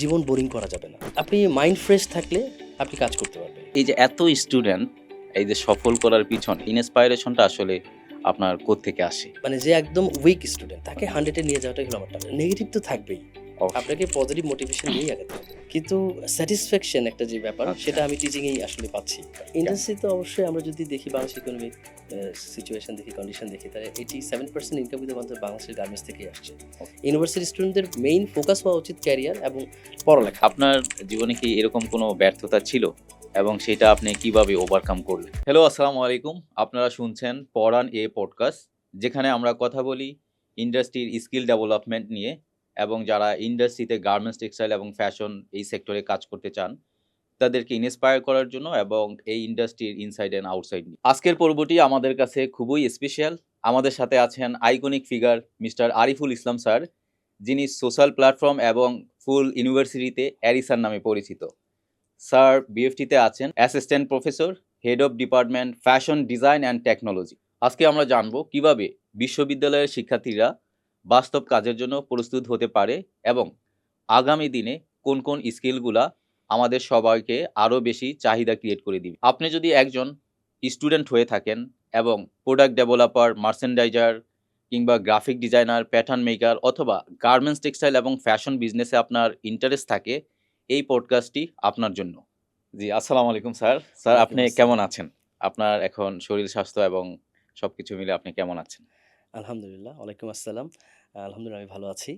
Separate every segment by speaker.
Speaker 1: জীবন boring করা যাবে না। আপনি মাইন্ড ফ্রেশ থাকলে আপনি কাজ করতে পারবেন।
Speaker 2: এই যে এত স্টুডেন্ট এই যে সফল করার পিছন ইন্সপাইরেশনটা আসলে আপনার থেকে আসে?
Speaker 1: মানে যে একদম উইক স্টুডেন্ট তাকে হান্ড্রেডে নিয়ে যাওয়াটাই হলো আমার নেগেটিভ তো থাকবেই। আপনাকে পজিটিভ মোটিভেশন নিয়েই আগাতে হবে। কিন্তু স্যাটিসফ্যাকশন একটা যে ব্যাপার
Speaker 2: আচ্ছা।
Speaker 1: সেটা আমি টিচিংয়েই আসলে পাচ্ছি। ইন্ডাস্ট্রি তো অবশ্যই আমরা যদি দেখি বাংলাদেশ ইকোনমিক সিচুয়েশন দেখি কন্ডিশন দেখি তাহলে এইটি সেভেন পার্সেন্ট ইনকাম কিন্তু আমাদের বাংলাদেশের গার্মেন্টস থেকেই আসছে। ইউনিভার্সিটি স্টুডেন্টদের মেইন ফোকাস হওয়া উচিত ক্যারিয়ার এবং পড়ালেখা।
Speaker 2: আপনার জীবনে কি এরকম কোনো ব্যর্থতা ছিল? এবং সেটা আপনি কীভাবে ওভারকাম করলেন? হ্যালো আসসালামু আলাইকুম। আপনারা শুনছেন পরান এ পডকাস্ট যেখানে আমরা কথা বলি ইন্ডাস্ট্রির স্কিল ডেভেলপমেন্ট নিয়ে। এবং যারা ইন্ডাস্ট্রিতে গার্মেন্টস টেক্সটাইল এবং ফ্যাশন এই সেক্টরে কাজ করতে চান, তাদেরকে ইন্সপায়ার করার জন্য এবং এই ইন্ডাস্ট্রির ইনসাইড অ্যান্ড আউটসাইড নিয়ে। আজকের পর্বটি আমাদের কাছে খুবই স্পেশাল আমাদের সাথে আছেন iconic figure mister Ariful Islam sir, যিনি সোশ্যাল প্ল্যাটফর্ম এবং ফুল ইউনিভার্সিটিতে অ্যারিসান নামে পরিচিত। স্যার বিএফটিতে আছেন assistant professor head of department fashion design and technology আজকে আমরা জানব কীভাবে বিশ্ববিদ্যালয়ের শিক্ষার্থীরা বাস্তব কাজের জন্য প্রস্তুত হতে পারে এবং আগামী দিনে কোন কোন স্কিলগুলা আমাদের সবাইকে আরও বেশি চাহিদা ক্রিয়েট করে দিবে। আপনি যদি একজন স্টুডেন্ট হয়ে থাকেন এবং প্রোডাক্ট ডেভেলপার মার্চেন্ডাইজার কিংবা গ্রাফিক ডিজাইনার প্যাটার্ন মেকার অথবা গার্মেন্টস টেক্সটাইল এবং ফ্যাশন বিজনেসে আপনার ইন্টারেস্ট থাকে এই পডকাস্টটি আপনার জন্য। জি আসসালামু আলাইকুম স্যার। স্যার আপনি কেমন আছেন? আপনার এখন শরীর স্বাস্থ্য এবং সব কিছু মিলে আপনি কেমন আছেন?
Speaker 1: আলহামদুলিল্লাহ, ওয়ালাইকুম আসসালাম। আলহামদুলিল্লাহ আমি ভালো আছি।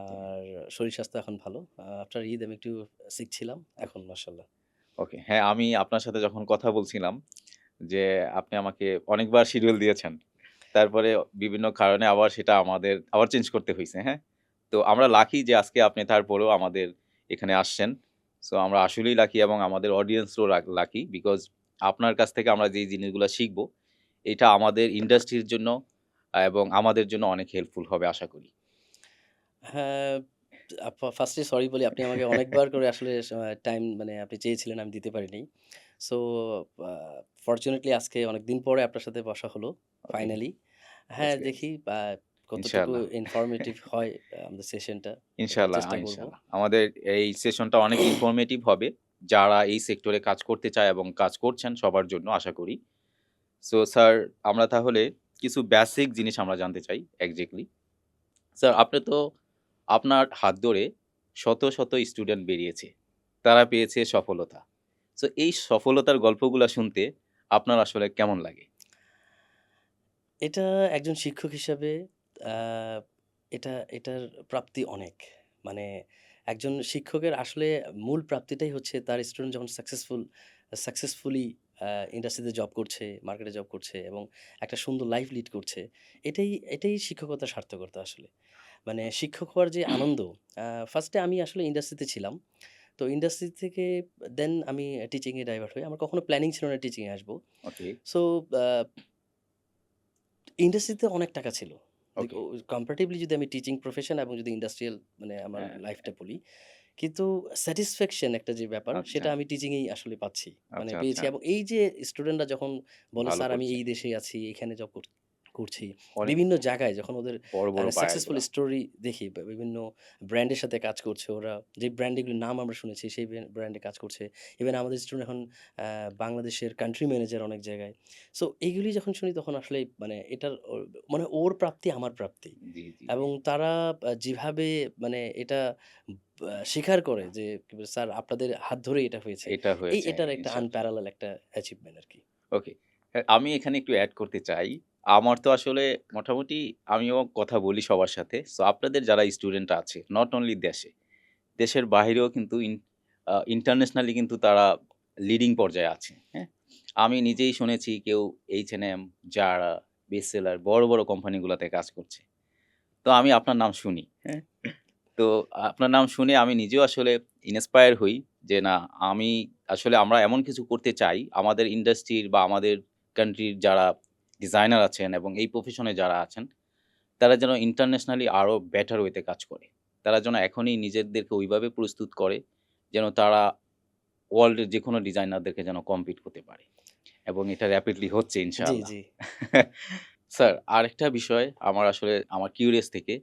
Speaker 1: আর শরীর স্বাস্থ্য এখন ভালো। আফটার ঈদ আমি একটু সিক ছিলাম, এখন মাসাল্লাহ
Speaker 2: ওকে হ্যাঁ আমি আপনার সাথে যখন কথা বলছিলাম যে আপনি আমাকে অনেকবার শিডিউল দিয়েছেন, তারপরে বিভিন্ন কারণে আবার সেটা আমাদের, আবার চেঞ্জ করতে হয়েছে হ্যাঁ? তো আমরা লাকি যে আজকে আপনি তারপরেও আমাদের এখানে আসছেন। সো আমরা আসলেই লাকি এবং আমাদের অডিয়েন্সও লাকি বিকজ আপনার কাছ থেকে আমরা যেই জিনিসগুলো শিখব, এটা আমাদের ইন্ডাস্ট্রির জন্য এবং আমাদের জন্য অনেক হেল্পফুল হবে আশা করি।
Speaker 1: হ্যাঁ ফার্স্টে সরি বলি আপনি আমাকে অনেকবার করে আসলে টাইম মানে আপনি চেয়েছিলেন আমি দিতে পারিনি। সো ফর্চুনেটলি আজকে অনেক দিন পরে আপনার সাথে বসা হলো ফাইনালি হ্যাঁ দেখি কতটুকু ইনফরমেটিভ হয় আমাদের সেশনটা করব।
Speaker 2: ইনশাল্লাহ আমাদের এই সেশনটা অনেক ইনফরমেটিভ হবে যারা এই সেক্টরে কাজ করতে চায় এবং কাজ করছেন সবার জন্য আশা করি। সো স্যার আমরা তাহলে কিছু বেসিক জিনিস আমরা জানতে চাই একজ্যাক্টলি স্যার আপনি তো আপনার হাত ধরে শত শত স্টুডেন্ট বেরিয়েছে, তারা পেয়েছে সফলতা। সো এই সফলতার গল্পগুলো শুনতে আপনার আসলে কেমন লাগে?
Speaker 1: এটা একজন শিক্ষক হিসাবে এটা, এটার প্রাপ্তি অনেক। মানে একজন শিক্ষকের আসলে মূল প্রাপ্তিটাই হচ্ছে তার স্টুডেন্ট যখন সাকসেসফুল সাকসেসফুলি ইন্ডাস্ট্রিতে জব করছে মার্কেটে জব করছে এবং একটা সুন্দর লাইফ লিড করছে এটাই এটাই শিক্ষকতার সার্থকতা আসলে। মানে শিক্ষক হওয়ার যে আনন্দ ফার্স্টে আমি আসলে ইন্ডাস্ট্রিতে ছিলাম। তো ইন্ডাস্ট্রি থেকে দেন আমি টিচিংয়ে ডাইভার্ট হই। আমার কখনো প্ল্যানিং ছিল না টিচিংয়ে আসব। সো ইন্ডাস্ট্রিতে অনেক টাকা ছিল। কম্পারেটিভলি যদি আমি টিচিং প্রফেশন এবং যদি ইন্ডাস্ট্রিয়াল মানে আমার
Speaker 2: হ্যাঁ,
Speaker 1: লাইফটা বলি কিন্তু স্যাটিসফ্যাকশন একটা যে ব্যাপার
Speaker 2: আচ্ছা।
Speaker 1: সেটা আমি টিচিংয়েই আসলে পাচ্ছি মানে
Speaker 2: আচ্ছা,
Speaker 1: পেয়েছি
Speaker 2: আচ্ছা।
Speaker 1: এবং এই যে স্টুডেন্টরা যখন বলে স্যার আমি এই দেশে আছি এখানে জব করছি
Speaker 2: অনেক
Speaker 1: বিভিন্ন জায়গায় যখন ওদের সাকসেসফুল স্টোরি দেখি বিভিন্ন ব্র্যান্ডের সাথে কাজ করছে ওরা। যে ব্র্যান্ডেগুলির নাম আমরা শুনেছি সেই ব্র্যান্ডে কাজ করছে। ইভেন আমাদের স্টুডেন্ট এখন বাংলাদেশের কান্ট্রি ম্যানেজার অনেক জায়গায়। সো এইগুলি যখন শুনি তখন আসলে মানে এটার মানে ওর প্রাপ্তি আমার প্রাপ্তি। এবং তারা যেভাবে মানে এটা স্বীকার করে যে স্যার আপনাদের হাত ধরে এটা হয়েছে।
Speaker 2: এটা হয়েছে
Speaker 1: এটার একটা। আনপ্যারালাল একটা অ্যাচিভমেন্ট আর কি
Speaker 2: ওকে আমি এখানে একটু অ্যাড করতে চাই। আমার তো আসলে মোটামুটি আমিও কথা বলি সবার সাথে। সো আপনাদের যারা স্টুডেন্ট আছে নট অনলি দেশে, দেশের বাইরেও কিন্তু ইন্টারন্যাশনালি কিন্তু তারা লিডিং পর্যায়ে আছে হ্যাঁ? আমি নিজেই শুনেছি কেউ এইচ এন এম যারা বেসেলার বড় বড় কোম্পানিগুলোতে কাজ করছে। তো আমি আপনার নাম শুনি হ্যাঁ? তো আপনার নাম শুনে আমি নিজেও আসলে ইন্সপায়ার হই যে না, আমি আসলে আমরা এমন কিছু করতে চাই, আমাদের ইন্ডাস্ট্রির বা আমাদের কান্ট্রির যারা ডিজাইনার আছেন এবং এই প্রফেশনে যারা আছেন তারা যেন ইন্টারন্যাশনালি আরও বেটার ওয়েতে কাজ করে। তারা যেন এখনই নিজেদেরকে ওইভাবে প্রস্তুত করে যেন তারা ওয়ার্ল্ডের যে কোনো ডিজাইনারদেরকে যেন কম্পিট করতে পারে। এবং এটা র্যাপিডলি হচ্ছে ইনশাআল্লাহ। স্যার আরেকটা বিষয় আমার আসলে আমার কিউরিয়াস থেকে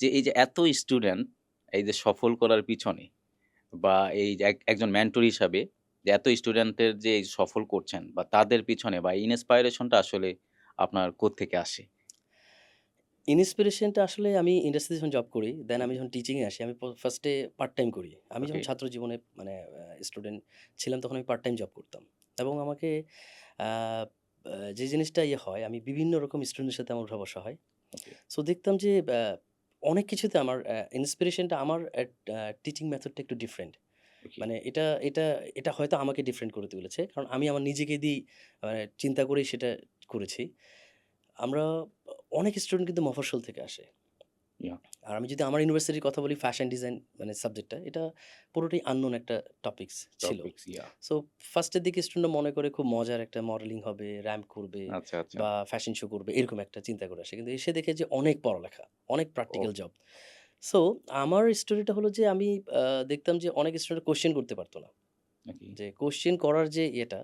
Speaker 2: যে এই যে এত স্টুডেন্ট এই যে সফল করার পিছনে বা এই একজন মেন্টর হিসাবে যে এত স্টুডেন্টের যে এই সফল করছেন বা তাদের পিছনে বা ইন্সপাইরেশনটা আসলে আপনার থেকে আসে?
Speaker 1: ইন্সপিরেশনটা আসলে আমি ইন্ডাস্ট্রিতে যখন জব করি দেন আমি যখন টিচিংয়ে আসি আমি ফার্স্টে পার্ট টাইম করি। আমি যখন ছাত্র জীবনে মানে স্টুডেন্ট ছিলাম তখন আমি পার্ট টাইম জব করতাম। এবং আমাকে যে জিনিসটা ইয়ে হয় আমি বিভিন্ন রকম স্টুডেন্টের সাথে আমার উঠা বসা হয় সো দেখতাম যে অনেক কিছুতে আমার ইন্সপিরেশনটা আমার টিচিং মেথডটা একটু ডিফারেন্ট মানে এটা এটা এটা হয়তো আমাকে ডিফারেন্ট করে তুলেছে। কারণ আমি আমার নিজেকে দিয়েই মানে চিন্তা করেই সেটা করেছি। আমরা অনেক স্টুডেন্ট কিন্তু মফস্বল থেকে আসে। আর আমি যদি আমার ইউনিভার্সিটির কথা বলি ফ্যাশন ডিজাইন মানে সাবজেক্টটা এটা পুরোটাই আননোন একটা টপিকস ছিল। সো ফার্স্টের দিকে স্টুডেন্ট মনে করে খুব মজার একটা মডেলিং হবে র্যাম্প করবে
Speaker 2: আচ্ছা আচ্ছা।
Speaker 1: বা ফ্যাশন শো করবে এরকম একটা চিন্তা করে আসে। কিন্তু এসে দেখে যে অনেক পড়ালেখা অনেক প্র্যাকটিক্যাল জব সো আমার স্টোরিটা হলো যে আমি দেখতাম যে অনেক স্টুডেন্ট কোশ্চেন করতে পারতো না। যে কোশ্চেন করার যে ইয়েটা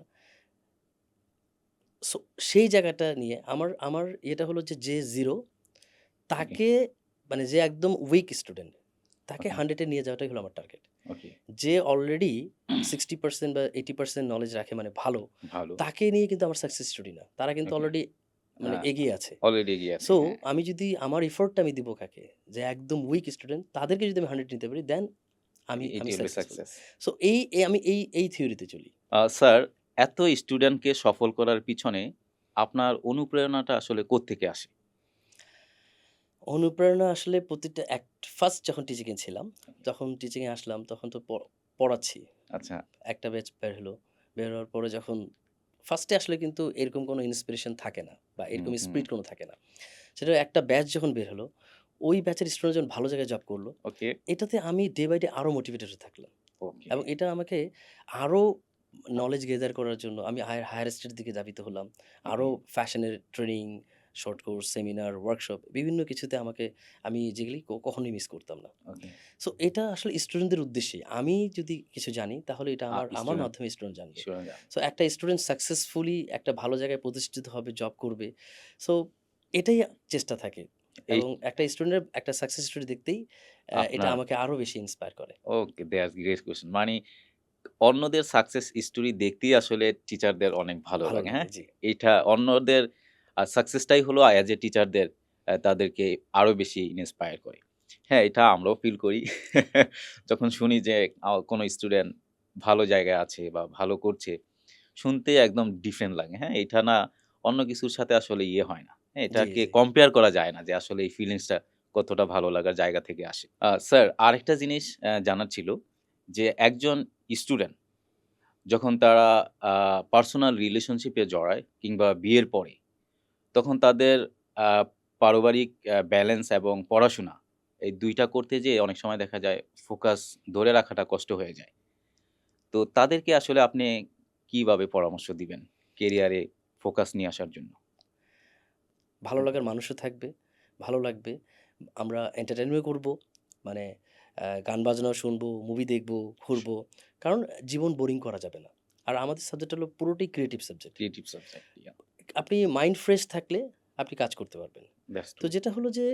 Speaker 1: সো সেই জায়গাটা নিয়ে আমার আমার এটা হলো যে যে জিরো তাকে মানে যে একদম উইক স্টুডেন্ট তাকে হান্ড্রেডে নিয়ে যাওয়াটাই হলো আমার টার্গেট যে অলরেডি সিক্সটি পার্সেন্ট বা এইটি পার্সেন্ট নলেজ রাখে মানে ভালো তাকে নিয়ে কিন্তু আমার সাকসেস স্টোরি না। তারা কিন্তু অলরেডি মানে এগিয়ে আছে।
Speaker 2: অলরেডি এগিয়ে আছে
Speaker 1: সো
Speaker 2: হ্যাঁ।
Speaker 1: আমি যদি আমার এফোর্টটা আমি দিব কাকে যে একদম উইক স্টুডেন্ট তাদেরকে যদি আমি হান্ড্রেড নিতে পারি দেন আমি আমি
Speaker 2: সাকসেস
Speaker 1: সো এই আমি এই এই থিওরিতে চলি।
Speaker 2: স্যার এত স্টুডেন্টকে সফল করার পিছনে আপনার অনুপ্রেরণাটা আসলে কোত্থেকে আসে?
Speaker 1: অনুপ্রেরণা আসলে প্রতিটা এক ফার্স্ট যখন টিচিংয়ে ছিলাম যখন টিচিংয়ে আসলাম তখন তো পড়াচ্ছি।
Speaker 2: আচ্ছা।
Speaker 1: একটা ব্যাচ বের হলো বের হওয়ার পরে যখন ফার্স্টে আসলে কিন্তু এরকম কোনো ইন্সপিরেশন থাকে না বা এরকম স্পিরিট কোনো থাকে না। সেটা একটা ব্যাচ যখন বের হলো ওই ব্যাচের স্টুডেন্ট যখন ভালো জায়গায় জব করল
Speaker 2: ওকে
Speaker 1: এটাতে আমি ডে বাই ডে আরও মোটিভেটেড থাকলাম। এবং এটা আমাকে আরও নলেজ গেদার করার জন্য আমি হায়ার হায়ার স্টেটের দিকে ধাবিত হলাম। আরও ফ্যাশনের training short course seminar workshop বিভিন্ন কিছুতে আমাকে আমি যেগুলি কখনোই মিস করতাম না। সো এটা আসলে স্টুডেন্টদের উদ্দেশ্যে। আমি যদি কিছু জানি তাহলে এটা আমার আমার মাধ্যমে স্টুডেন্ট জানবে। সো একটা স্টুডেন্ট সাকসেসফুলি একটা ভালো জায়গায় প্রতিষ্ঠিত হবে জব করবে। সো এটাই চেষ্টা থাকে। এবং একটা স্টুডেন্টের একটা সাকসেস স্টোরি দেখতেই এটা আমাকে আরও বেশি ইন্সপায়ার করে।
Speaker 2: ওকে দ্যাটস গ্রেট কোশ্চেন মানে অন্যদের সাকসেস স্টোরি দেখতেই আসলে টিচারদের অনেক ভালো লাগে হ্যাঁ? এটা অন্যদের সাকসেসটাই হলো অ্যাজ এ টিচারদের তাদেরকে আরও বেশি ইন্সপায়ার করে। হ্যাঁ এটা আমরাও ফিল করি। যখন শুনি যে কোনো স্টুডেন্ট ভালো জায়গায় আছে বা ভালো করছে শুনতে একদম ডিফারেন্ট লাগে হ্যাঁ? এটা না অন্য কিছুর সাথে আসলে ইয়ে হয় না। হ্যাঁ এটাকে কম্পেয়ার করা যায় না যে আসলে এই ফিলিংসটা কতটা ভালো লাগার জায়গা থেকে আসে। স্যার আরেকটা জিনিস জানার ছিল যে একজন স্টুডেন্ট যখন তারা পার্সোনাল রিলেশনশিপে জড়ায় কিংবা বিয়ের পরে, তখন তাদের পারিবারিক ব্যালেন্স এবং পড়াশোনা এই দুইটা করতে যেয়ে অনেক সময় দেখা যায় ফোকাস ধরে রাখাটা কষ্ট হয়ে যায়। তো তাদেরকে আসলে আপনি কীভাবে পরামর্শ দিবেন কেরিয়ারে ফোকাস নিয়ে আসার জন্য?
Speaker 1: ভালো লাগার মানুষও থাকবে, ভালো লাগবে। আমরা এন্টারটেনমেন্ট করব মানে গান বাজনাও শুনব মুভি দেখব ঘুরবো কারণ জীবন বোরিং করা যাবে না। আর আমাদের সাবজেক্ট হলো পুরোটাই ক্রিয়েটিভ সাবজেক্ট
Speaker 2: ক্রিয়েটিভ সাবজেক্ট
Speaker 1: আপনি মাইন্ড ফ্রেশ থাকলে আপনি কাজ করতে পারবেন। তো যেটা হলো যে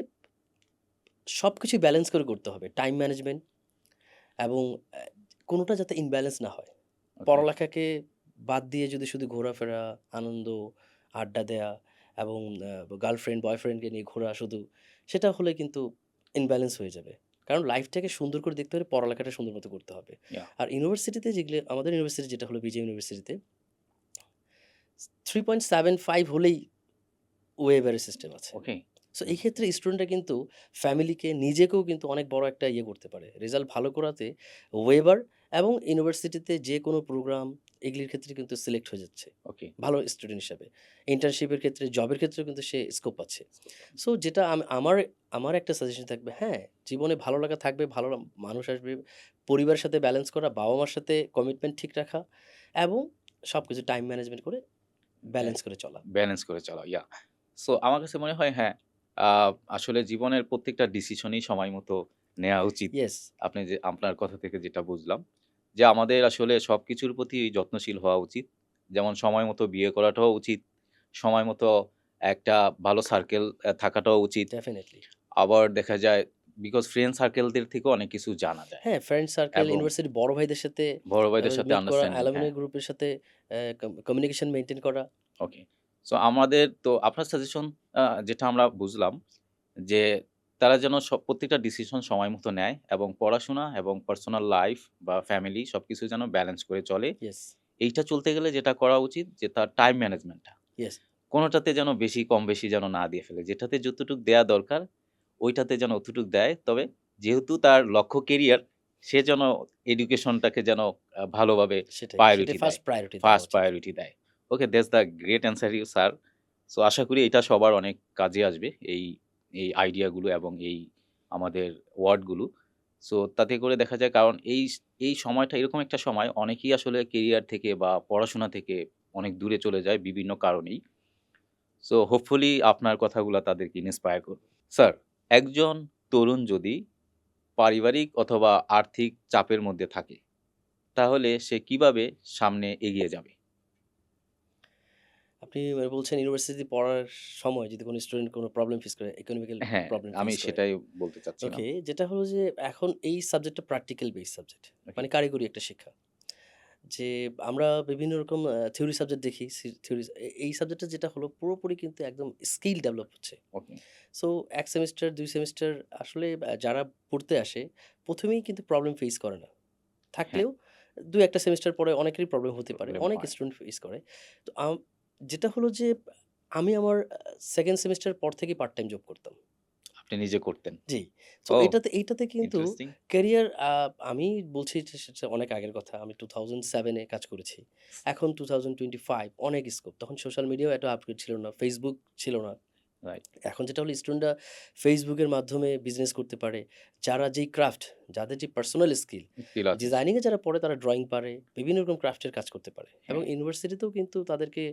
Speaker 1: সব কিছু ব্যালেন্স করে করতে হবে টাইম ম্যানেজমেন্ট এবং কোনোটা যাতে ইনব্যালেন্স না হয়। পড়ালেখাকে বাদ দিয়ে যদি শুধু ঘোরাফেরা আনন্দ আড্ডা দেয়া এবং গার্লফ্রেন্ড বয়ফ্রেন্ডকে নিয়ে ঘোরা শুধু সেটা হলে কিন্তু ইনব্যালেন্স হয়ে যাবে। কারণ লাইফটাকে সুন্দর করে দেখতে হলে পড়ালেখাটা সুন্দর মতো করতে হবে। আর ইউনিভার্সিটিতে যেগুলো আমাদের ইউনিভার্সিটি যেটা হলো বিজে ইউনিভার্সিটিতে থ্রি পয়েন্ট সেভেন ফাইভ হলেই ওয়েবারের সিস্টেম আছে।
Speaker 2: ওকে
Speaker 1: সো এই ক্ষেত্রে স্টুডেন্টরা কিন্তু ফ্যামিলিকে নিজেকেও কিন্তু অনেক বড় একটা ইয়ে করতে পারে। রেজাল্ট ভালো করাতে ওয়েবার এবং ইউনিভার্সিটিতে যে কোনো প্রোগ্রাম এগুলির ক্ষেত্রে কিন্তু সিলেক্ট হয়ে যাচ্ছে।
Speaker 2: ওকে
Speaker 1: ভালো স্টুডেন্ট হিসাবে। ইন্টার্নশিপের ক্ষেত্রে জবের ক্ষেত্রেও কিন্তু সে স্কোপ আছে। সো যেটা আম- আমার আমার একটা সাজেশন থাকবে হ্যাঁ জীবনে ভালো লাগা থাকবে ভালো মানুষ আসবে পরিবারের সাথে ব্যালেন্স করা বাবা মার সাথে কমিটমেন্ট ঠিক রাখা এবং সব কিছু টাইম ম্যানেজমেন্ট করে ব্যালেন্স করে চলা।
Speaker 2: ব্যালেন্স করে চলা ইয়া সো আমার কাছে মনে হয় হ্যাঁ আসলে জীবনের প্রত্যেকটা ডিসিশনই সময় মতো নেওয়া উচিত।
Speaker 1: ইয়েস
Speaker 2: আপনি যে আপনার কথা থেকে যেটা বুঝলাম যে আমাদের আসলে সব কিছুর প্রতি যত্নশীল হওয়া উচিত। যেমন সময় মতো বিয়ে করাটাও উচিত সময় মতো একটা ভালো সার্কেল থাকাটাও উচিত।
Speaker 1: ডেফিনেটলি
Speaker 2: আবার দেখা যায় বিকজ ফ্রেন্ড সার্কেলদের থেকে অনেক কিছু জানা যায়।
Speaker 1: হ্যাঁ, ফ্রেন্ড সার্কেল, ইউনিভার্সিটি বড় ভাইদের সাথে
Speaker 2: বড় ভাইদের সাথে
Speaker 1: মিট করা, অ্যালুমিনি
Speaker 2: হ্যাঁ।
Speaker 1: গ্রুপের সাথে কমিউনিকেশন মেইনটেইন করা।
Speaker 2: ওকে। সো আমাদের তো আপনার সাজেশন যেটা আমরা বুঝলাম যে তারা যেন সব প্রত্যেকটা ডিসিশন সময় মতো নেয় এবং পড়াশোনা এবং পার্সোনাল লাইফ বা ফ্যামিলি সবকিছু যেন ব্যালেন্স করে চলে। এইটা চলতে গেলে যেটা করা উচিত যে তার টাইম ম্যানেজমেন্টটা। কোনোটাতে যেন বেশি কম বেশি যেন না দিয়ে ফেলে। যেটাতে যতটুক দেয়া দরকার ওইটাতে যেন অতটুক দেয়। তবে যেহেতু তার লক্ষ্য কেরিয়ার সে যেন এডুকেশনটাকে যেন ভালোভাবে। Priority
Speaker 1: first priority
Speaker 2: first priority দেয়। Okay that's the great answer you sir. So আশা করি এটা সবার অনেক কাজে আসবে এই এই আইডিয়াগুলো এবং এই আমাদের ওয়ার্ডগুলো। সো তাতে করে দেখা যায় কারণ এই এই সময়টা এরকম একটা সময় অনেকেই আসলে কেরিয়ার থেকে বা পড়াশোনা থেকে অনেক দূরে চলে যায় বিভিন্ন কারণেই। সো হোপফুলি আপনার কথাগুলো তাদেরকে ইন্সপায়ার করবে। স্যার, একজন তরুণ যদি পারিবারিক অথবা আর্থিক চাপের মধ্যে থাকে, তাহলে সে কীভাবে সামনে এগিয়ে যাবে?
Speaker 1: আপনি মানে বলছেন ইউনিভার্সিটি পড়ার সময় যদি কোনো স্টুডেন্ট কোনো প্রবলেম ফেস করে, ইকোনমিক্যাল
Speaker 2: হ্যাঁ,
Speaker 1: প্রবলেম
Speaker 2: আমি সেটাই বলতে চাচ্ছিলাম।
Speaker 1: ওকে, যেটা হলো যে এখন এই সাবজেক্টটা প্র্যাকটিক্যাল বেস সাবজেক্ট। মানে কারিগরি একটা শিক্ষা। যে আমরা বিভিন্ন রকম থিওরি সাবজেক্ট দেখি। থিওরি এই সাবজেক্টটা যেটা হলো পুরোপুরি কিন্তু একদম স্কিল ডেভেলপ হচ্ছে। সো এক সেমিস্টার দুই সেমিস্টার আসলে যারা পড়তে আসে প্রথমেই কিন্তু প্রবলেম ফেস করে না।
Speaker 2: হ্যাঁ।
Speaker 1: থাকলেও ২-১ টা পরে অনেকেরই প্রবলেম হতে পারে। অনেক স্টুডেন্ট ফেস করে। তো যেটা হলো যে আমি আমার সেকেন্ড সেমিস্টার পর থেকে পার্ট টাইম জব করতাম।
Speaker 2: আপনি নিজে করতেন।
Speaker 1: জি।
Speaker 2: তো
Speaker 1: এটাতে এইটাতে কিন্তু ক্যারিয়ার আমি বলছি যে সেটা অনেক আগের কথা। আমি টু থাউজেন্ড সেভেনে কাজ করেছি। এখন 2025 অনেক স্কোপ। তখন সোশ্যাল মিডিয়াও এত আপগ্রেড ছিল না। ফেসবুক ছিল না।
Speaker 2: রাইট।
Speaker 1: এখন যেটা হলো স্টুডেন্টরা ফেসবুকের মাধ্যমে বিজনেস করতে পারে। যারা যেই ক্রাফট, যাদের যে পার্সোনাল স্কিল,
Speaker 2: স্কিল আছে।
Speaker 1: ডিজাইনিং এ যারা পড়ে তারা ড্রয়িং পারে, বিভিন্ন রকম ক্রাফটের কাজ করতে পারে। এবং
Speaker 2: হ্যাঁ।
Speaker 1: ইউনিভার্সিটিতেও কিন্তু তাদেরকে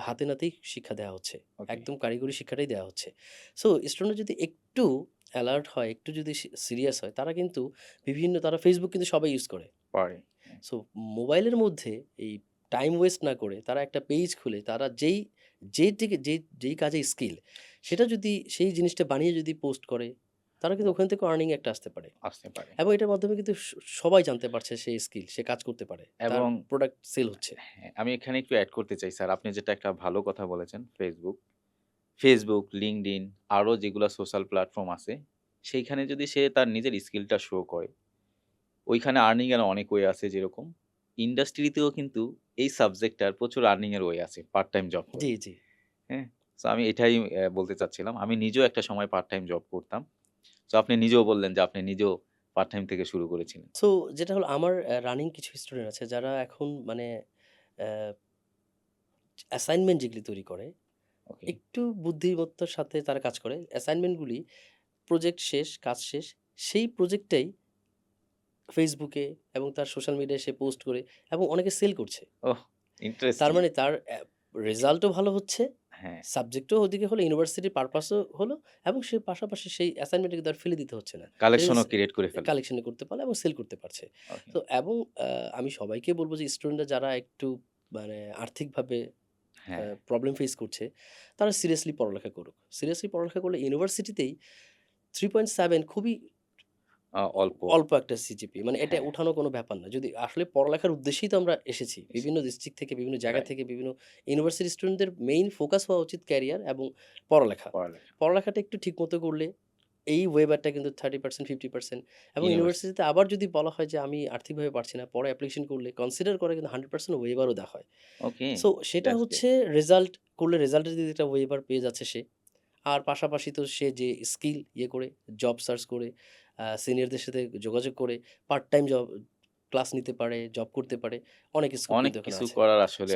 Speaker 1: হাতে নাতেই শিক্ষা দেওয়া হচ্ছে। একদম কারিগরি শিক্ষাটাই দেওয়া হচ্ছে। সো স্টুডেন্টরা যদি একটু অ্যালার্ট হয়, একটু যদি সিরিয়াস হয়, তারা কিন্তু বিভিন্ন তারা ফেসবুক কিন্তু সবাই ইউজ করে।
Speaker 2: পারে।
Speaker 1: সো মোবাইলের মধ্যে এই টাইম ওয়েস্ট না করে তারা একটা পেজ খুলে তারা যেই যেদিকে যে যেই কাজে স্কিল সেটা যদি সেই জিনিসটা বানিয়ে যদি পোস্ট করে, তারা কিন্তু ওখান থেকে আর্নিং একটা আসতে পারে।
Speaker 2: আসতে পারে।
Speaker 1: এবং এটার মাধ্যমে কিন্তু সবাই জানতে পারছে সে স্কিল, সে কাজ করতে পারে।
Speaker 2: এবং
Speaker 1: প্রোডাক্ট সেল হচ্ছে।
Speaker 2: হ্যাঁ, আমি এখানে একটু অ্যাড করতে চাই স্যার। আপনি যেটা একটা ভালো কথা বলেছেন ফেসবুক ফেসবুক Facebook, LinkedIn আরও যেগুলা সোশ্যাল প্ল্যাটফর্ম আছে, সেইখানে যদি সে তার নিজের স্কিলটা শো করে, ওইখানে আর্নিং এর অনেক ওয়ে আছে যেরকম ইন্ডাস্ট্রিতেও কিন্তু এই সাবজেক্টটার প্রচুর আর্নিং এর ওয়ে আছে পার্ট টাইম জব
Speaker 1: জি, জি।
Speaker 2: হ্যাঁ? সো আমি এটাই বলতে চাচ্ছিলাম। আমি নিজেও একটা সময় পার্ট টাইম জব করতাম। সো আপনি নিজেও বললেন যে আপনি নিজেও পার্ট টাইম থেকে শুরু করেছিলেন।
Speaker 1: সো যেটা হলো আমার রানিং কিছু স্টুডেন্ট আছে যারা এখন মানে অ্যাসাইনমেন্ট যেগুলি তৈরি করে, একটু বুদ্ধিমত্তার সাথে তারা কাজ করে। অ্যাসাইনমেন্টগুলি প্রজেক্ট শেষ, কাজ শেষ। সেই প্রজেক্টটাই এ এবং তার সোশ্যাল মিডিয়ায় সে পোস্ট করে এবং অনেকে সেল করছে।
Speaker 2: ওহ!
Speaker 1: তার মানে তার রেজাল্টও ভালো হচ্ছে,
Speaker 2: হ্যাঁ।
Speaker 1: সাবজেক্টও ওদিকে হলো, ইউনিভার্সিটির পারপাসও হলো এবং সে পাশাপাশি সেই অ্যাসাইনমেন্টটা কিন্তু আর ফেলে দিতে হচ্ছে না।
Speaker 2: কালেকশনও ক্রিয়েট করে ফেলে।
Speaker 1: কালেকশন করতে পারলে এবং সেল করতে পারছে। তো এবং আমি সবাইকে বলব যে স্টুডেন্টরা যারা একটু মানে আর্থিকভাবে
Speaker 2: হ্যাঁ।
Speaker 1: প্রবলেম ফেস করছে, তারা সিরিয়াসলি পড়ালেখা করুক। সিরিয়াসলি পড়ালেখা করলে ইউনিভার্সিটিতেই 3.7 খুবই
Speaker 2: আ অল্প।
Speaker 1: অল্প একটা সিজিপি মানে এটা
Speaker 2: হ্যাঁ।
Speaker 1: উঠানো কোনো ব্যাপার না। যদি আসলে পড়ালেখার উদ্দেশ্যেই তো আমরা এসেছি। বিভিন্ন ডিস্ট্রিক্ট থেকে, বিভিন্ন জায়গা থেকে, বিভিন্ন ইউনিভার্সিটি স্টুডেন্টদের মেইন ফোকাস হওয়া উচিত ক্যারিয়ার এবং পড়ালেখা।
Speaker 2: পড়ালেখা।
Speaker 1: পড়ালেখাটা একটু ঠিকমতো করলে এই ওয়েবারটা কিন্তু 30% 50% এবং ইউনিভার্সিটিতে আবার যদি বলা হয় যে আমি আর্থিকভাবে পারছি না, পরে অ্যাপ্লিকেশন করলে কনসিডার করে কিন্তু 100% ওয়েবারও দেওয়া হয়।
Speaker 2: ওকে।
Speaker 1: সো সেটা হচ্ছে রেজাল্ট করলে রেজাল্টের যদি একটা ওয়েবার পেয়ে যাচ্ছে সে। আর পাশাপাশি তো সে যে স্কিল ইয়ে করে, জব সার্চ করে, সিনিয়রদের সাথে যোগাযোগ করে পার্ট টাইম জব ক্লাস নিতে পারে, জব করতে পারে। অনেক
Speaker 2: অনেক কিছু করার আসলে।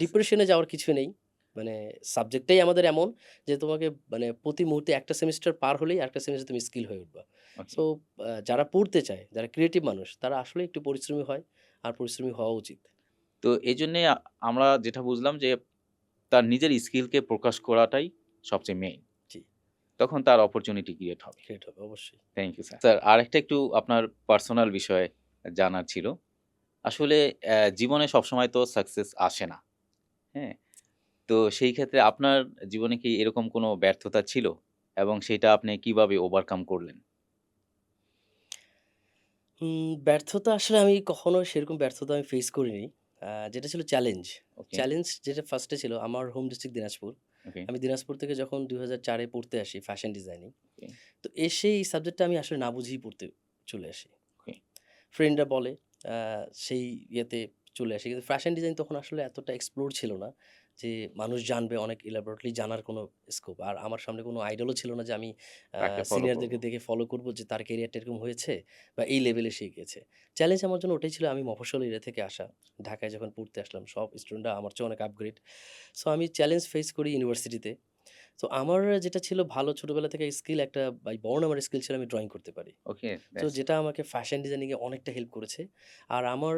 Speaker 1: ডিপ্রেশনে যাওয়ার কিছু নেই। মানে সাবজেক্টটাই আমাদের এমন যে তোমাকে মানে প্রতি মুহূর্তে একটা সেমিস্টার পার হলেই একটা সেমিস্টার তুমি স্কিল হয়ে উঠবা। সো যারা পড়তে চায়, যারা ক্রিয়েটিভ মানুষ তারা আসলে একটু পরিশ্রমী হয় আর পরিশ্রমী হওয়া উচিত।
Speaker 2: তো এই আ আমরা যেটা বুঝলাম যে তার নিজের স্কিলকে প্রকাশ করাটাই সবচেয়ে মেইন। তখন তার অপরচুনিটি ক্রিয়েট হবে।
Speaker 1: ক্রিয়েট হবে অবশ্যই।
Speaker 2: Thank you sir. স্যার আরেকটা একটু আপনার পার্সোনাল বিষয়ে জানার ছিল। আসলে জীবনে সবসময় তো সাকসেস আসে না। হ্যাঁ? তো সেই ক্ষেত্রে আপনার জীবনে কি এরকম কোনো ব্যর্থতা ছিল? এবং সেটা আপনি কীভাবে ওভারকাম করলেন?
Speaker 1: ব্যর্থতা আসলে আমি কখনো সেরকম ব্যর্থতা আমি ফেস করিনি। যেটা ছিল চ্যালেঞ্জ। চ্যালেঞ্জ যেটা ফার্স্টে ছিল আমার হোম ডিস্ট্রিক্ট দিনাজপুর। আমি দিনাজপুর থেকে যখন দুই হাজার চারে পড়তে আসি ফ্যাশন ডিজাইনিং। তো এসে এই সাবজেক্টটা আমি আসলে না বুঝেই পড়তে চলে আসি। ফ্রেন্ডরা বলে সেই ইয়েতে চলে আসি। কিন্তু ফ্যাশন ডিজাইন তখন আসলে এতটা এক্সপ্লোর ছিল না। যে মানুষ জানবে অনেক elaborately জানার কোনো স্কোপ। আর আমার সামনে কোনো আইডলও ছিল না যে আমি সিনিয়রদেরকে দেখে ফলো করব যে তার ক্যারিয়ারটা এরকম হয়েছে বা এই লেভেলে সে গিয়েছে। চ্যালেঞ্জ আমার জন্য ওটাই ছিল আমি মফস্বল এরিয়া থেকে আসা। ঢাকায় যখন পড়তে আসলাম সব স্টুডেন্টরা আমার চেয়ে অনেক আপগ্রেড। সো আমি চ্যালেঞ্জ ফেস করি ইউনিভার্সিটিতে। তো আমার যেটা ছিল ভালো ছোটবেলা থেকে স্কিল একটা বাই বর্ন আমার স্কিল ছিল আমি ড্রয়িং করতে পারি।
Speaker 2: ওকে,
Speaker 1: তো যেটা আমাকে ফ্যাশন ডিজাইনিং এ অনেকটা হেল্প করেছে। আর আমার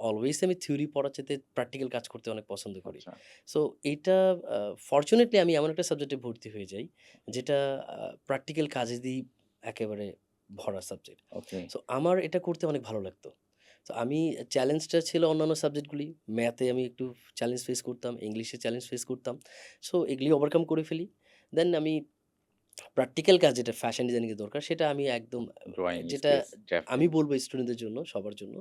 Speaker 1: অলওয়েজ আমি থিওরি পড়ার চাইতে প্র্যাকটিক্যাল কাজ করতে অনেক পছন্দ করি।
Speaker 2: আচ্ছা,
Speaker 1: সো এটা আ ফরচুনেটলি আমি এমন একটা সাবজেক্টে ভর্তি হয়ে যাই যেটা প্র্যাকটিক্যাল কাজে দিয়েই একেবারে ভরা সাবজেক্ট।
Speaker 2: ওকে,
Speaker 1: সো আমার এটা করতে অনেক ভালো লাগতো। তো আমি চ্যালেঞ্জটা ছিল অন্যান্য সাবজেক্টগুলি। ম্যাথে আমি একটু চ্যালেঞ্জ ফেস করতাম, ইংলিশে চ্যালেঞ্জ ফেস করতাম। সো এগুলি ওভারকাম করে ফেলি। দেন আমি প্র্যাকটিক্যাল কাজ যেটা ফ্যাশন ডিজাইনিং এর দরকার সেটা আমি একদম যেটা আমি বলব স্টুডেন্টদের জন্য, সবার জন্য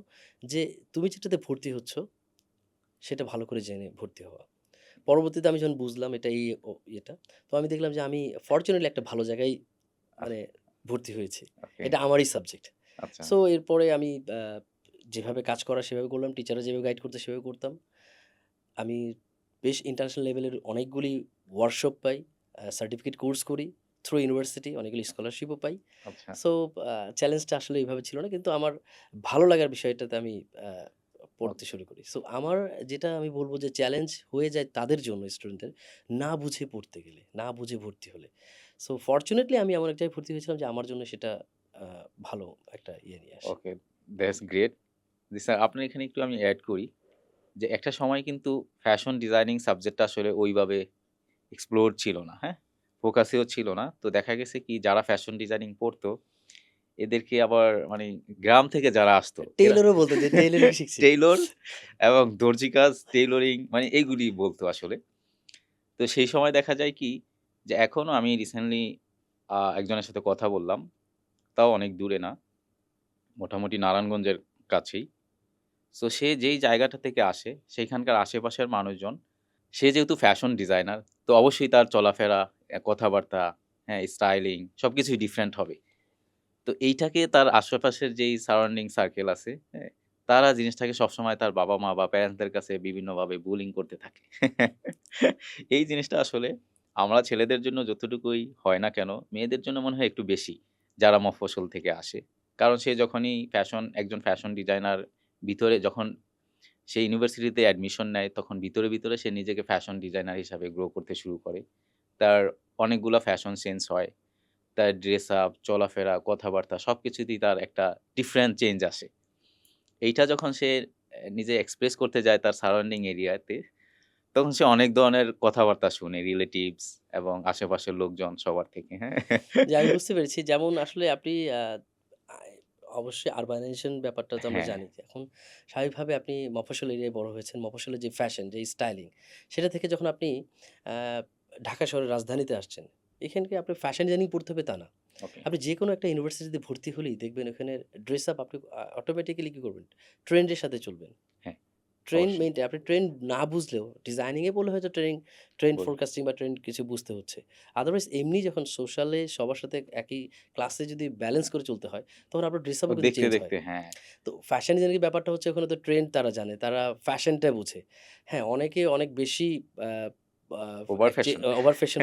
Speaker 1: যে তুমি যেটাতে ভর্তি হচ্ছ সেটা ভালো করে জেনে ভর্তি হওয়া। পরবর্তীতে আমি যখন বুঝলাম এটা এই ইয়েটা, তো আমি দেখলাম যে আমি ফরচুনেটলি একটা ভালো জায়গায় মানে ভর্তি হয়েছি। এটা আমারই সাবজেক্ট।
Speaker 2: আচ্ছা,
Speaker 1: সো এরপরে আমি যেভাবে কাজ করা সেভাবে করলাম। টিচাররা যেভাবে গাইড করতো সেভাবে করতাম। আমি বেশ ইন্টারন্যাশনাল লেভেলের অনেকগুলি ওয়ার্কশপ পাই। সার্টিফিকেট কোর্স করি থ্রু ইউনিভার্সিটি। অনেকগুলি স্কলারশিপও পাই।
Speaker 2: আচ্ছা,
Speaker 1: সো চ্যালেঞ্জটা আসলে এইভাবে ছিল না। কিন্তু আমার ভালো লাগার বিষয়টাতে আমি পড়তে শুরু করি। সো আমার যেটা আমি বলব যে চ্যালেঞ্জ হয়ে যায় তাদের জন্য স্টুডেন্টদের না বুঝে পড়তে গেলে, না বুঝে ভর্তি হলে। সো ফরচুনেটলি আমি এমন এক জায়গায় ভর্তি হয়েছিলাম যে আমার জন্য সেটা ভালো একটা ইয়ে নিয়ে আসে।
Speaker 2: Okay, that's great. G sir আপনার এখানে একটু আমি অ্যাড করি যে একটা সময় কিন্তু ফ্যাশন ডিজাইনিং সাবজেক্টটা আসলে ওইভাবে এক্সপ্লোর ছিল না, হ্যাঁ? ফোকাসেও ছিল না। তো দেখা গেছে কি যারা ফ্যাশন ডিজাইনিং পড়তো এদেরকে আবার মানে গ্রাম থেকে যারা আসতো
Speaker 1: টেইলরও বলতো যে টেইলরিং শিখছি।
Speaker 2: টেইলর এবং দর্জি কাজ, টেইলরিং মানে এইগুলি বলতো আসলে। তো সেই সময় দেখা যায় কি যে এখনও আমি রিসেন্টলি একজনের সাথে কথা বললাম। তাও অনেক দূরে না। মোটামুটি নারায়ণগঞ্জের কাছেই। সো সে যেই জায়গাটা থেকে আসে সেইখানকার আশেপাশের মানুষজন সে যেহেতু ফ্যাশন ডিজাইনার তো অবশ্যই তার চলাফেরা, কথাবার্তা, হ্যাঁ, স্টাইলিং সবকিছুই ডিফারেন্ট হবে। তো এইটাকে তার আশেপাশের যেই সারাউন্ডিং সার্কেল আছে, হ্যাঁ? তারা জিনিসটাকে সবসময় তার বাবা-মা বা প্যারেন্টসদের কাছে বিভিন্নভাবে বুলিং করতে থাকে। এই জিনিসটা আসলে আমরা ছেলেদের জন্য যতটুকুই হয় না কেন, মেয়েদের জন্য মনে হয় একটু বেশি, যারা মফসল থেকে আসে। কারণ সে যখনই ফ্যাশন একজন ফ্যাশন ডিজাইনার ভিতরে যখন সে ইউনিভার্সিটিতে অ্যাডমিশন নেয়, তখন ভিতরে, ভিতরে সে নিজেকে ফ্যাশন ডিজাইনার হিসাবে গ্রো করতে শুরু করে। তার অনেকগুলা ফ্যাশন সেন্স হয়। তার ড্রেস আপ, চলাফেরা, কথাবার্তা সব কিছুতেই তার একটা ডিফারেন্ট চেঞ্জ আসে। এইটা যখন সে নিজে এক্সপ্রেস করতে যায় তার সারাউন্ডিং এরিয়াতে, তখন সে অনেক ধরনের কথাবার্তা শুনে রিলেটিভস এবং আশেপাশের লোকজন সবার থেকে, হ্যাঁ?
Speaker 1: আমি বুঝতে পেরেছি। যেমন আসলে আপনি অবশ্যই আরবানাইজেশন ব্যাপারটা তো আমরা
Speaker 2: হ্যাঁ,
Speaker 1: জানি এখন স্বাভাবিকভাবে আপনি মফসল এরিয়ায় বড় হয়েছেন। মফসলের যে ফ্যাশন, যে স্টাইলিং সেটা থেকে যখন আপনি ঢাকা শহরের রাজধানীতে আসছেন, এখানকে আপনি ফ্যাশন ডিজাইনিং পড়তে হবে তা না। আপনি যেকোনো একটা ইউনিভার্সিটিতে ভর্তি হলেই দেখবেন ওখানে ড্রেস আপ আপনি অটোমেটিক্যালি কি করবেন? ট্রেন্ড এর সাথে চলবেন।
Speaker 2: হ্যাঁ,
Speaker 1: ট্রেন্ড
Speaker 2: অবশ্যই
Speaker 1: মেইনটেইন আপনি ট্রেন্ড না বুঝলেও ডিজাইনিং এ পড়লে হয়তো ট্রেনিং ট্রেন্ড ফোরকাস্টিং বা ট্রেন্ড কিছু বুঝতে হচ্ছে। আদারওয়াইজ এমনি যখন সোশ্যালে সবার সাথে একই ক্লাসে যদি ব্যালেন্স করে চলতে হয়, তখন আপনার ড্রেস
Speaker 2: আপ
Speaker 1: চেঞ্জ হয়। তো ফ্যাশন ডিজাইনিং ব্যাপারটা হচ্ছে ওখানে তো ট্রেন্ড তারা জানে। তারা ফ্যাশনটা বুঝে। হ্যাঁ, অনেকে অনেক বেশি
Speaker 2: ওভার ফ্যাশন।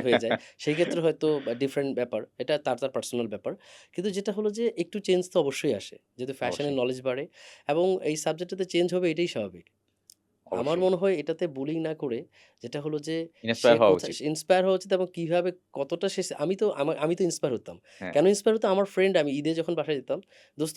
Speaker 1: হয়ে যায়। সেই ক্ষেত্রে হয়তো ডিফারেন্ট ব্যাপার। এটা তার, তার পার্সোনাল ব্যাপার। কিন্তু যেটা হলো যে একটু চেঞ্জ তো অবশ্যই আসে। যেহেতু ফ্যাশনের নলেজ বাড়ে এবং এই সাবজেক্টটাতে চেঞ্জ হবে এটাই স্বাভাবিক। আমার
Speaker 2: অবশ্যই।
Speaker 1: মনে হয় এটাতে বুলিং না করে যেটা হলো যে সে
Speaker 2: ইন্সপায়ার হওয়া
Speaker 1: কোথায়
Speaker 2: উচিত।
Speaker 1: ইন্সপায়ার হওয়া উচিত এবং কীভাবে কতটা সে আমি তো আমা আমি তো ইন্সপায়ার হতাম।
Speaker 2: হ্যাঁ,
Speaker 1: কেন ইন্সপায়ার হতাম? আমার ফ্রেন্ড আমি ঈদে যখন বাসায় যেতাম, "দোস্ত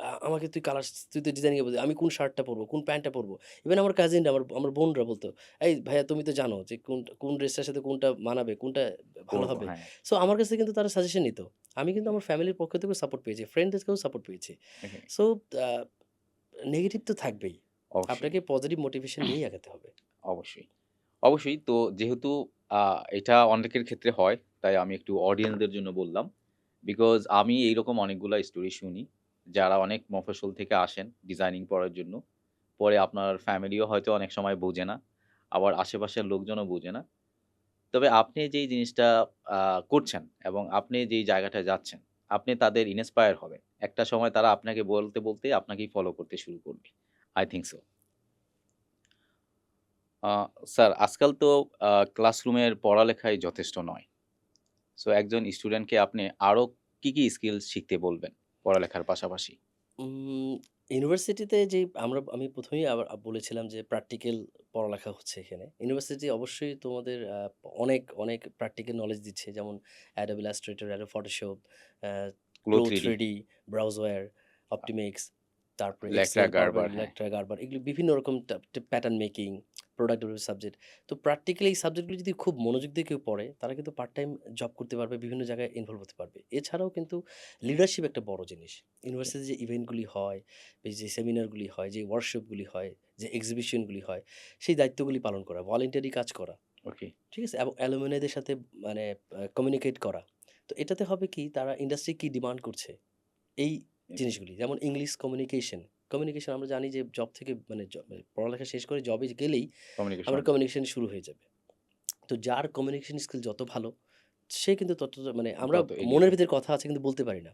Speaker 1: আ আমাকে তুই কালার তুই তো ডিজাইনিং বুঝি। আমি কোন শার্টটা পরবো, কোন প্যান্টটা পরবো?" ইভেন আমার কাজিনরা আমার আমার বোনরা বলতো, "এই ভাইয়া তুমি তো জানো যে কোন কোন ড্রেসটার সাথে কোনটা মানাবে, কোনটা ভালো
Speaker 2: করব,
Speaker 1: হবে।"
Speaker 2: হ্যাঁ,
Speaker 1: সো আমার কাছে কিন্তু তারা সাজেশন নিত। আমি কিন্তু আমার ফ্যামিলির পক্ষ থেকেও সাপোর্ট পেয়েছি। ফ্রেন্ডদের থেকেও সাপোর্ট পেয়েছি।
Speaker 2: ওকে,
Speaker 1: সো নেগেটিভ তো থাকবেই। আপনাকে পজিটিভ মোটিভেশন নিয়েই আগাতে হবে।
Speaker 2: অবশ্যই। অবশ্যই। তো যেহেতু এটা অনেকের ক্ষেত্রে হয়, তাই আমি একটু অডিয়েন্সদের জন্য বললাম। বিকজ আমি এইরকম অনেকগুলা স্টোরি শুনি যারা অনেক মফস্বল থেকে আসেন ডিজাইনিং পড়ার জন্য। পরে আপনার ফ্যামিলিও হয়তো অনেক সময় বোঝে না। আবার আশেপাশের লোকজনও বোঝে না। তবে আপনি যেই জিনিসটা করছেন এবং আপনি যেই জায়গাটায় যাচ্ছেন, আপনি তাদের ইন্সপায়ার হবেন। একটা সময় তারা আপনাকে বলতে, বলতে আপনাকেই ফলো করতে শুরু করবে। I think so. স্যার আজকাল তো ক্লাসরুমের পড়ালেখাই যথেষ্ট নয়। সো একজন স্টুডেন্টকে আপনি আরও কি, কি স্কিলস শিখতে বলবেন পড়ালেখার পাশাপাশি?
Speaker 1: ইউনিভার্সিটিতে যেই আমরা আমি প্রথমেই আবার বলেছিলাম যে প্র্যাকটিক্যাল পড়ালেখা হচ্ছে এখানে। ইউনিভার্সিটি অবশ্যই তোমাদের অনেক, অনেক প্র্যাকটিক্যাল নলেজ দিচ্ছে। যেমন Illustrator, Adobe Photoshop, আ
Speaker 2: Flow
Speaker 1: Flow
Speaker 2: 3D,
Speaker 1: 3D, Browseware,
Speaker 2: আ
Speaker 1: Optimex, তারপরে
Speaker 2: গারবার,
Speaker 1: PowerPoint,
Speaker 2: হ্যাঁ।
Speaker 1: এগুলো বিভিন্ন রকম প্যাটার্ন মেকিং, প্রোডাক্ট সাবজেক্ট। তো প্র্যাকটিক্যালি এই সাবজেক্টগুলো যদি খুব মনোযোগ দিয়ে কেউ পড়ে, তারা কিন্তু পার্ট টাইম জব করতে পারবে, বিভিন্ন জায়গায় ইনভলভ হতে পারবে। এছাড়াও কিন্তু লিডারশিপ একটা বড় জিনিস। ইউনিভার্সিটিতে যে ইভেন্টগুলি হয়, যে সেমিনারগুলি হয়, যে ওয়ার্কশপগুলি হয়, যে এক্সিবিশনগুলি হয়, সেই দায়িত্বগুলি পালন করা, ভলেন্টারি কাজ করা।
Speaker 2: ওকে।
Speaker 1: ঠিক আছে? এবং অ্যালুমিনাইদের সাথে মানে কমিউনিকেট করা। তো এটাতে হবে কি তারা ইন্ডাস্ট্রি কি ডিমান্ড করছে, এই। জিনিসগুলি। যেমন ইংলিশ কমিউনিকেশন। কমিউনিকেশন আমরা জানি যে জব থেকে মানে পড়ালেখা শেষ করে জবে গেলেই। আমরা কমিউনিকেশন শুরু হয়ে যাবে। তো যার কমিউনিকেশন স্কিল যত ভালো, সে কিন্তু তত মানে আমরা মনের ভিতরে কথা আছে কিন্তু বলতে পারি না।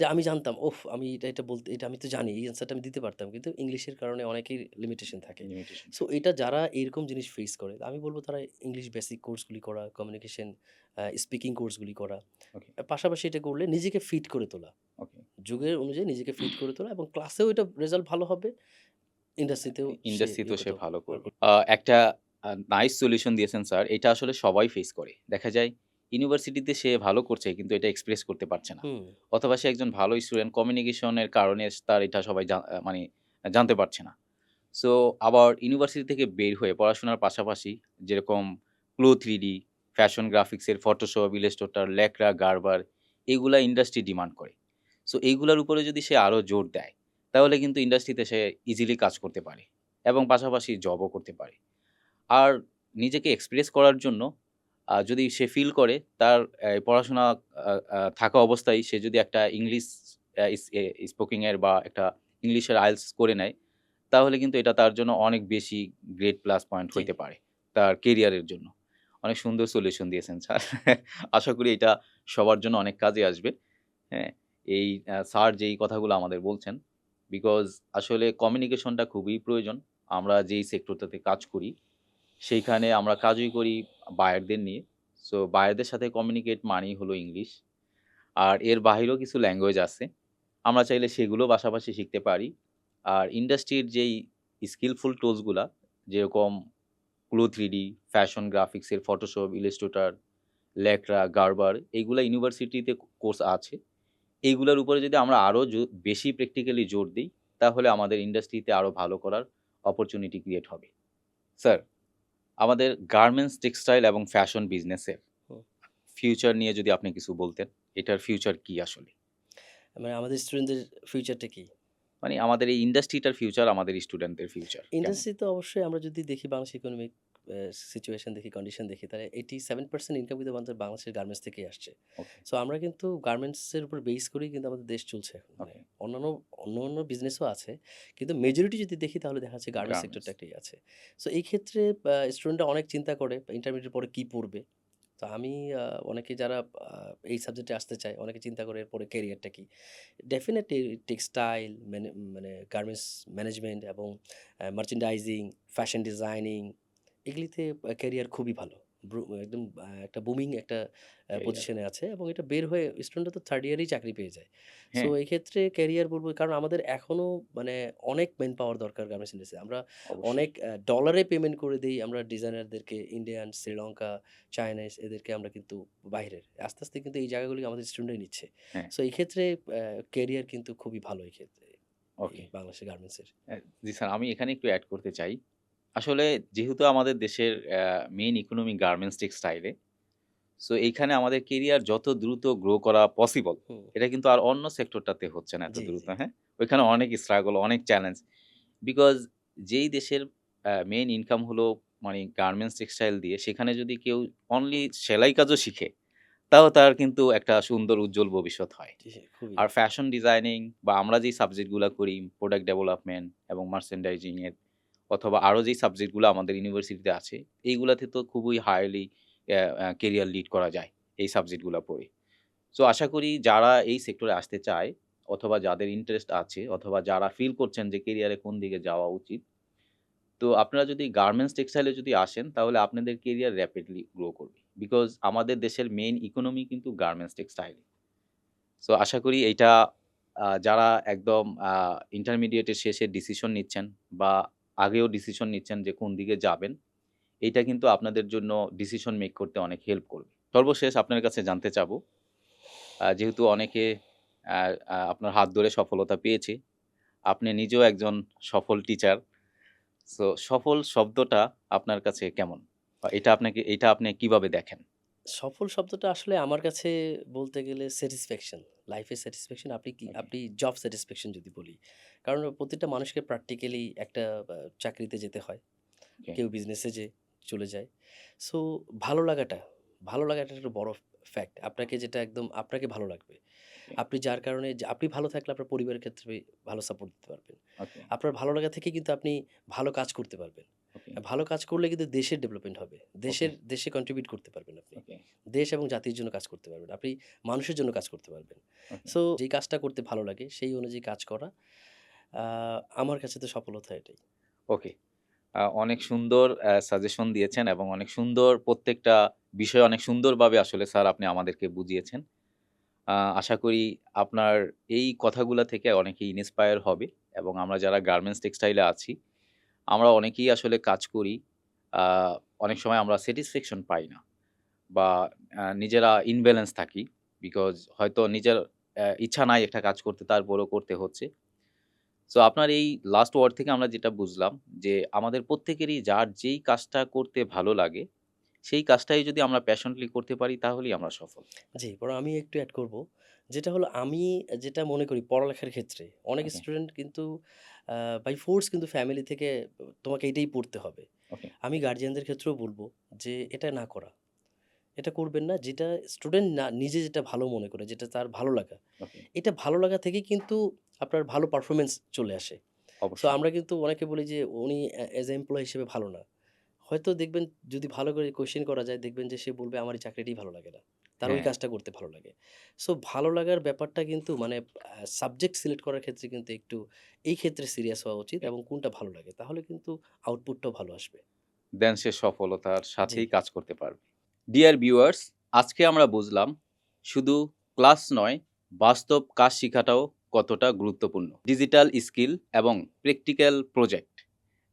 Speaker 1: যে আমি জানতাম, ওফ! আমি এটা, এটা বলতে এটা আমি তো জানি। এই অ্যান্সারটা আমি দিতে পারতাম। কিন্তু ইংলিশের কারণে অনেকের লিমিটেশন থাকে। সো এটা যারা এরকম জিনিস ফেস করে, আমি বলব তারা ইংলিশ বেসিক কোর্সগুলি করা, কমিউনিকেশন স্পিকিং কোর্সগুলি করা। পাশাপাশি এটা করলে নিজেকে ফিট করে তোলা। যুগের অনুযায়ী নিজেকে ফিট করে তোলা এবং ক্লাসেও এটা রেজাল্ট ভালো হবে। ইন্ডাস্ট্রিতেও
Speaker 2: ইন্ডাস্ট্রিতেও সে ভালো করবে। একটা নাইস সলিউশন দিয়েছেন স্যার। এটা আসলে সবাই ফেস করে। দেখা যায় ইউনিভার্সিটিতে সে ভালো করছে কিন্তু এটা এক্সপ্রেস করতে পারছে না। অথবা সে একজন ভালো স্টুডেন্ট কমিউনিকেশনের কারণে তার এটা সবাই মানে জানতে পারছে না। সো আবার ইউনিভার্সিটি থেকে বের হয়ে পড়াশোনার পাশাপাশি যেরকম Flow 3D, ফ্যাশন গ্রাফিক্সের Photoshop, Illustrator, লেকরা, গারবার এগুলা ইন্ডাস্ট্রি ডিমান্ড করে। সো এইগুলোর উপরে যদি সে আরও জোর দেয়, তাহলে কিন্তু ইন্ডাস্ট্রিতে সে ইজিলি কাজ করতে পারে এবং পাশাপাশি জবও করতে পারে। আর নিজেকে এক্সপ্রেস করার জন্য যদি সে ফিল করে তার পড়াশোনা থাকা অবস্থায় সে যদি একটা ইংলিশ আ ইস এ স্পোকিং এর বা একটা ইংলিশের আইএলটিএস করে নেয়, তাহলে কিন্তু এটা তার জন্য অনেক বেশি গ্রেট প্লাস পয়েন্ট হইতে পারে তার কেরিয়ারের জন্য। অনেক সুন্দর সলিউশন দিয়েছেন স্যার। আশা করি এটা সবার জন্য অনেক কাজে আসবে। হ্যাঁ? এই স্যার যেই কথাগুলো আমাদের বলছেন, বিকজ আসলে কমিউনিকেশনটা খুবই প্রয়োজন। আমরা যেই সেক্টরটাতে কাজ করি, সেইখানে আমরা কাজই করি বায়ারদের নিয়ে। সো বায়ারদের সাথে কমিউনিকেট মানেই হলো ইংলিশ। আর এর বাহিরেও কিছু ল্যাঙ্গুয়েজ আছে। আমরা চাইলে সেগুলো পাশাপাশি শিখতে পারি। আর ইন্ডাস্ট্রির যেই স্কিলফুল টুলসগুলা যেরকম Flow 3D, ফ্যাশন গ্রাফিক্সের ফটোশপ Illustrator, লেকরা, গারবার এইগুলো ইউনিভার্সিটিতে কোর্স আছে। এইগুলার উপরে যদি আমরা আরও জো বেশি প্র্যাকটিক্যালি জোর দিই তাহলে আমাদের ইন্ডাস্ট্রিতে আরও ভালো করার অপরচুনিটি ক্রিয়েট হবে। স্যার, আমাদের গার্মেন্টস, টেক্সটাইল এবং ফ্যাশন বিজনেসের ফিউচার নিয়ে যদি আপনি কিছু বলতেন, এটার ফিউচার কি আসলে?
Speaker 1: মানে আমাদের স্টুডেন্টদের ফিউচারটা কি?
Speaker 2: মানে আমাদের এই ইন্ডাস্ট্রিটার ফিউচার, আমাদের স্টুডেন্টদের ফিউচার ইন্ডাস্ট্রি
Speaker 1: তো অবশ্যই আমরা যদি দেখি বাংলাদেশ ইকোনমিক সিচুয়েশন দেখি, কন্ডিশন দেখি, তাহলে 87% ইনকাম কিন্তু আমাদের বাংলাদেশের গার্মেন্টস থেকেই আসছে। সো আমরা কিন্তু গার্মেন্টসের উপর বেস করেই কিন্তু আমাদের দেশ চলছে এখন। মানে। অন্যান্য অন্যান্য বিজনেসও আছে। কিন্তু মেজরিটি যদি দেখি তাহলে দেখা যাচ্ছে গার্মেন্টস। সেক্টরটা একটাই আছে। সো এই ক্ষেত্রে স্টুডেন্টরা অনেক চিন্তা করে ইন্টারমিডিয়েট পরে কি পড়বে। তো আমি অনেকে যারা এই সাবজেক্টে আসতে চায়, অনেকে চিন্তা করে এরপরে ক্যারিয়ারটা কি। ডেফিনিটলি টেক্সটাইল মানে গার্মেন্টস ম্যানেজমেন্ট এবং মার্চেন্ডাইজিং, ফ্যাশন ডিজাইনিং এগুলিতে ক্যারিয়ার খুবই ভালো। একদম একটা বুমিং একটা পজিশনে আছে এবং এটা বের হয়ে স্টুডেন্টরা তো থার্ড ইয়ারেই চাকরি পেয়ে যায়। সো
Speaker 2: হ্যাঁ।
Speaker 1: এই ক্ষেত্রে ক্যারিয়ার বলব কারণ আমাদের এখনও মানে অনেক মেন পাওয়ার দরকার গার্মেন্টস ইন্ডাস্ট্রিতে। আমরা অনেক ডলারে পেমেন্ট করে দিই আমরা ডিজাইনারদেরকে ইন্ডিয়ান, শ্রীলঙ্কা, চাইনিজ এদেরকে আমরা কিন্তু বাইরের আস্তে, আস্তে কিন্তু এই জায়গাগুলি আমাদের স্টুডেন্টরাই নিচ্ছে। সো এই ক্ষেত্রে ক্যারিয়ার কিন্তু খুবই ভালো এই ক্ষেত্রে।
Speaker 2: ওকে।
Speaker 1: বাংলাদেশের গার্মেন্টসের।
Speaker 2: জি স্যার, আমি এখানে একটু অ্যাড করতে চাই। আসলে যেহেতু আমাদের দেশের মেইন ইকোনমি গার্মেন্টস টেক্সটাইলে, সো এইখানে আমাদের কেরিয়ার যত দ্রুত গ্রো করা পসিবল, এটা কিন্তু আর অন্য সেক্টরটাতে হচ্ছে না এত দ্রুত, হ্যাঁ? ওইখানে অনেক স্ট্রাগল, অনেক চ্যালেঞ্জ। বিকজ যেই দেশের মেইন ইনকাম হলো মানে গার্মেন্টস টেক্সটাইল দিয়ে, সেখানে যদি কেউ অনলি সেলাই কাজও শিখে, তাও তার কিন্তু একটা সুন্দর উজ্জ্বল ভবিষ্যৎ হয় আর ফ্যাশন ডিজাইনিং বা আমরা যেই সাবজেক্টগুলো করি প্রোডাক্ট ডেভেলপমেন্ট এবং মার্চেন্ডাইজিং এর অথবা আরও যেই সাবজেক্টগুলো আমাদের ইউনিভার্সিটিতে আছে, এইগুলাতে তো খুবই হাইলি কেরিয়ার লিড করা যায় এই সাবজেক্টগুলো পড়ে। সো আশা করি যারা এই সেক্টরে আসতে চায়, অথবা যাদের ইন্টারেস্ট আছে, অথবা যারা ফিল করছেন যে কেরিয়ারে কোন দিকে যাওয়া উচিত, তো আপনারা যদি গার্মেন্টস টেক্সটাইলে যদি আসেন, তাহলে আপনাদের কেরিয়ার র্যাপিডলি গ্রো করবে। বিকজ আমাদের দেশের মেইন ইকোনমি কিন্তু গার্মেন্টস টেক্সটাইল সো আশা করি এইটা যারা একদম ইন্টারমিডিয়েটের শেষে ডিসিশন নিচ্ছেন বা আগেও ডিসিশন নিচ্ছেন যে কোন দিকে যাবেন। এইটা কিন্তু আপনাদের জন্য ডিসিশন মেক করতে অনেক হেল্প করবে। সর্বশেষ আপনার কাছে জানতে চাব যেহেতু অনেকে আপনার হাত ধরে সফলতা পেয়েছে আপনি নিজেও একজন সফল টিচার সো সফল শব্দটা আপনার কাছে কেমন? এটা আপনাকে এটা আপনি কীভাবে দেখেন?
Speaker 1: সফল শব্দটা আসলে আমার কাছে বলতে গেলে স্যাটিসফ্যাকশন লাইফের স্যাটিসফ্যাকশন আপনি কি আপনি জব স্যাটিসফ্যাকশন যদি বলি কারণ প্রতিটা মানুষকে প্র্যাকটিক্যালি একটা চাকরিতে যেতে হয়। কেউ বিজনেসে যে চলে যায়। সো ভালো লাগাটা ভালো লাগাটা একটা বড় ফ্যাক্ট আপনাকে যেটা একদম আপনাকে ভালো লাগবে। আপনি যার কারণে আপনি ভালো থাকলে আপনার পরিবারের ক্ষেত্রে ভালো সাপোর্ট দিতে পারবেন। আপনার ভালো লাগা থেকে কিন্তু আপনি ভালো কাজ করতে পারবেন। ভালো কাজ করলে কিন্তু দেশের ডেভেলপমেন্ট হবে। দেশের দেশে কন্ট্রিবিউট করতে পারবেন আপনি। দেশ এবং জাতির জন্য কাজ করতে পারবেন। আপনি মানুষের জন্য কাজ করতে পারবেন। সো যেই কাজটা করতে ভালো লাগে সেই অনুযায়ী কাজ করা। আমার কাছে তো সফলতা এটাই।
Speaker 2: ওকে। অনেক সুন্দর সাজেশন দিয়েছেন এবং অনেক সুন্দর প্রত্যেকটা বিষয় অনেক সুন্দরভাবে আসলে স্যার আপনি আমাদেরকে বুঝিয়েছেন। আশা করি আপনার এই কথাগুলো থেকে অনেকেই ইন্সপায়ার হবে এবং আমরা যারা গার্মেন্টস টেক্সটাইলে আছি, আমরা অনেকেই আসলে কাজ করি অনেক সময় আমরা স্যাটিসফ্যাকশন পাই না বা নিজেরা ইনব্যালেন্স থাকি বিকজ হয়তো নিজের ইচ্ছা নাই একটা কাজ করতে, তারপরেও করতে হচ্ছে। সো আপনার এই লাস্ট ওয়ার্ড থেকে আমরা যেটা বুঝলাম যে আমাদের প্রত্যেকেরই যার যেই কাজটা করতে ভালো লাগে সেই কাজটাই যদি আমরা প্যাশনলি করতে পারি তাহলেই আমরা সফল।
Speaker 1: জি বরং আমি একটু অ্যাড করব। যেটা হলো আমি যেটা মনে করি পড়ালেখার ক্ষেত্রে অনেক স্টুডেন্ট কিন্তু বাই ফোর্স কিন্তু ফ্যামিলি থেকে তোমাকে এটাই পড়তে হবে। আমি গার্জিয়ানদের ক্ষেত্রেও বলব যে এটা না করা। এটা করবেন না। যেটা স্টুডেন্ট না নিজে যেটা ভালো মনে করে যেটা তার ভালো লাগা। এটা ভালো লাগা থেকেই কিন্তু আপনার ভালো পারফরমেন্স চলে আসে।
Speaker 2: অবশ্যই।
Speaker 1: আমরা কিন্তু অনেকে বলি যে উনি অ্যাজ এমপ্লয় হিসেবে ভালো না। হয়তো দেখবেন যদি ভালো করে কোয়েশ্চেন করা যায় দেখবেন যে সে বলবে আমার এই চাকরিটাই ভালো লাগে না। তার ওই
Speaker 2: হ্যাঁ।
Speaker 1: কাজটা করতে ভালো লাগে। সো ভালো লাগার ব্যাপারটা কিন্তু মানে সাবজেক্ট সিলেক্ট করার ক্ষেত্রে কিন্তু একটু এই ক্ষেত্রে সিরিয়াস হওয়া উচিত এবং কোনটা ভালো লাগে তাহলে কিন্তু আউটপুটটাও ভালো আসবে।
Speaker 2: দেন সে সফলতার সাথেই কাজ করতে পারবে। ডিয়ার ভিউয়ার্স আজকে আমরা বুঝলাম শুধু ক্লাস নয়, বাস্তব কাজ শেখাটাও কতটা গুরুত্বপূর্ণ। ডিজিটাল স্কিল এবং প্র্যাকটিক্যাল প্রজেক্ট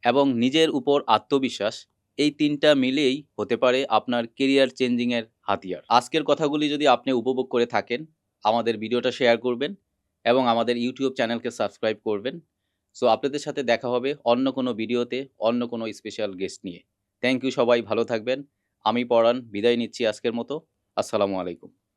Speaker 2: এবং নিজের উপর আত্মবিশ্বাস, এই তিনটা মিলেই হতে পারে আপনার কেরিয়ার চেঞ্জিংয়ের হাতিয়ার। আজকের কথাগুলি যদি আপনি উপভোগ করে থাকেন, আমাদের ভিডিওটা শেয়ার করবেন এবং আমাদের ইউটিউব চ্যানেলকে সাবস্ক্রাইব করবেন। সো আপনাদের সাথে দেখা হবে অন্য কোনো ভিডিওতে, অন্য কোনো স্পেশাল গেস্ট নিয়ে। থ্যাংক ইউ সবাই, ভালো থাকবেন। আমি পড়ান বিদায় নিচ্ছি আজকের মতো। আসসালামু আলাইকুম।